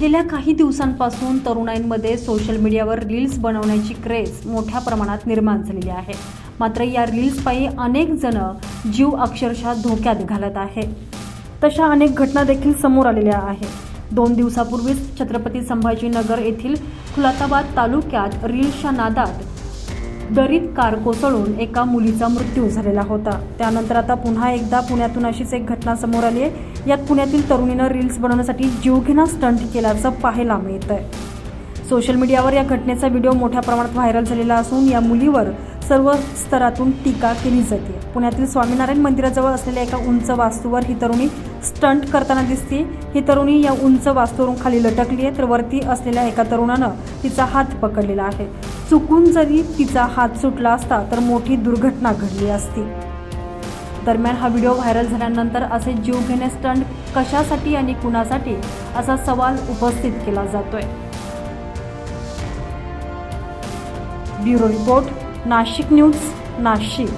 गेल्या काही दिवसांपासून तरुणाईंमध्ये सोशल मीडियावर रील्स बनवण्याची क्रेज मोठ्या प्रमाणात निर्माण झालेली आहे. मात्र या रील्सपायी अनेक जण जीव अक्षरशः धोक्यात घालत आहे. तशा अनेक घटना देखील समोर आलेल्या आहेत. दोन दिवसापूर्वीच छत्रपती संभाजीनगर येथील खुलाताबाद तालुक्यात रील्सच्या नादात दरीत कार कोसळून एका मुलीचा मृत्यू झालेला होता. त्यानंतर आता पुन्हा एकदा पुण्यातून अशीच एक घटना समोर आली आहे. यात पुण्यातील तरुणीनं रील्स बनवण्यासाठी जीवघेणा स्टंट केल्याचं पाहायला मिळत आहे सोशल मीडियावर या घटनेचा व्हिडिओ मोठ्या प्रमाणात व्हायरल झालेला असून या मुलीवर सर्व स्तरातून टीका केली जाते. पुण्यातील स्वामीनारायण मंदिराजवळ असलेल्या एका उंच वास्तूवर ही तरुणी स्टंट करताना दिसते. ही तरुणी या उंच वास्तूवरून खाली लटकली आहे तर वरती असलेल्या एका तरुणानं तिचा हात पकडलेला आहे. चुकून जरी तिचा हात सुटला असता तर मोठी दुर्घटना घडली असती. दरम्यान हा व्हिडिओ व्हायरल झाल्यानंतर असे जीव घेणे स्टंट कशासाठी आणि कुणासाठी असा सवाल उपस्थित केला जातोय. Bureau report Nashik news Nashik.